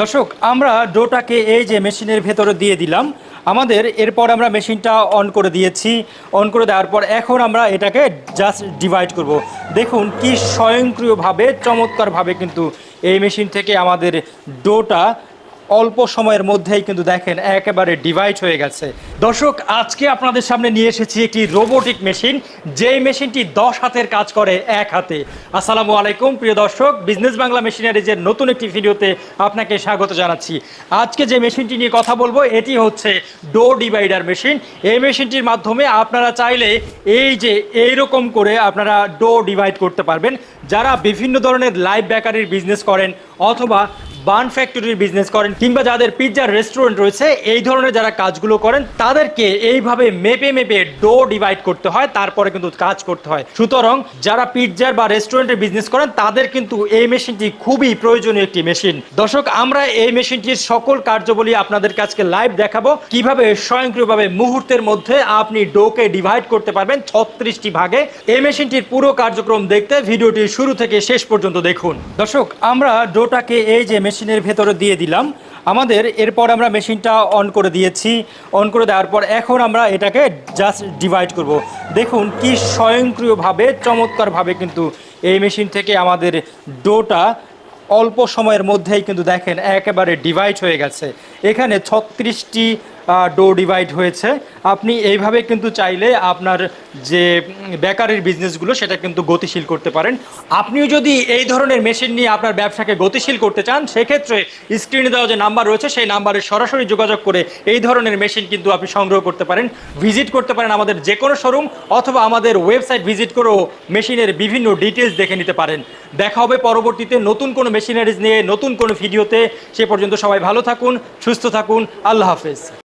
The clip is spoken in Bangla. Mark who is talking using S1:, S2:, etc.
S1: দর্শক, আমরা ডোটাকে এই যে মেশিনের ভেতরে দিয়ে দিলাম। আমাদের এরপর আমরা মেশিনটা অন করে দিয়েছি। অন করে দেওয়ার পর এখন আমরা এটাকে জাস্ট ডিভাইড করব। দেখুন কি স্বয়ংক্রিয়ভাবে, চমৎকারভাবে কিন্তু এই মেশিন থেকে আমাদের ডোটা অল্প সময়ের মধ্যেই কিন্তু দেখেন একেবারে ডিভাইড হয়ে গেছে। দর্শক, আজকে আপনাদের সামনে নিয়ে এসেছি একটি রোবোটিক মেশিন যেই মেশিনটি দশ হাতের কাজ করে এক হাতে। আসসালামু আলাইকুম, প্রিয় দর্শক বিজনেস বাংলা মেশিনারিজের নতুন একটি ভিডিওতে আপনাকে স্বাগত জানাচ্ছি। আজকে যে মেশিনটি নিয়ে কথা বলব, এটি হচ্ছে ডো ডিভাইডার মেশিন এই মেশিনটির মাধ্যমে আপনারা চাইলে এই যে এইরকম করে আপনারা ডো ডিভাইড করতে পারবেন। যারা বিভিন্ন ধরনের লাইভ বেকারির বিজনেস করেন অথবা বান ফ্যাক্টরির বিজনেস করেন কিংবা যাদের পিৎজার রেস্টুরেন্ট রয়েছে, এই ধরনের যারা কাজগুলো করেন, তাদেরকে এইভাবে মেপে মেপে ডো ডিভাইড করতে হয়, তারপরে কিন্তু কাজ করতে হয়। সুতরাং যারা পিৎজার বা রেস্টুরেন্টের বিজনেস করেন, তাদের কিন্তু এই মেশিনটি খুবই প্রয়োজনীয় একটি মেশিন দর্শক, আমরা এই মেশিনটির সকল কার্যবলী আপনাদের কাছে লাইভ দেখাবো। কীভাবে স্বয়ংক্রিয়ভাবে মুহূর্তের মধ্যে আপনি ডোকে ডিভাইড করতে পারবেন ছত্রিশটি ভাগে। এই মেশিনটির পুরো কার্যক্রম দেখতে ভিডিওটি শুরু থেকে শেষ পর্যন্ত দেখুন। দর্শক, আমরা ডোটাকে এই যে মেশিনের ভেতরে দিয়ে দিলাম। আমাদের এরপর আমরা মেশিনটা অন করে দিয়েছি। অন করে দেওয়ার পর এখন আমরা এটাকে জাস্ট ডিভাইড করব। দেখুন কি স্বয়ংক্রিয়ভাবে, চমৎকারভাবে কিন্তু এই মেশিন থেকে আমাদের ডোটা অল্প সময়ের মধ্যেই কিন্তু দেখেন একেবারে ডিভাইড হয়ে গেছে। এখানে ছত্রিশটি ডো ডিভাইড হয়েছে। আপনি এইভাবে কিন্তু চাইলে আপনার যে বেকারির বিজনেসগুলো সেটা কিন্তু গতিশীল করতে পারেন। আপনিও যদি এই ধরনের মেশিন নিয়ে আপনার ব্যবসাকে গতিশীল করতে চান, সেক্ষেত্রে স্ক্রিনে দেওয়া যে নাম্বার রয়েছে, সেই নাম্বারে সরাসরি যোগাযোগ করে এই ধরনের মেশিন কিন্তু আপনি সংগ্রহ করতে পারেন। ভিজিট করতে পারেন আমাদের যে কোনো শোরুম অথবা আমাদের ওয়েবসাইট ভিজিট করেও মেশিনের বিভিন্ন ডিটেলস দেখে নিতে পারেন। দেখা হবে পরবর্তীতে নতুন কোনো মেশিনারিজ নিয়ে, নতুন কোনো ভিডিওতে সে পর্যন্ত সবাই ভালো থাকুন, সুস্থ থাকুন। আল্লাহ হাফেজ।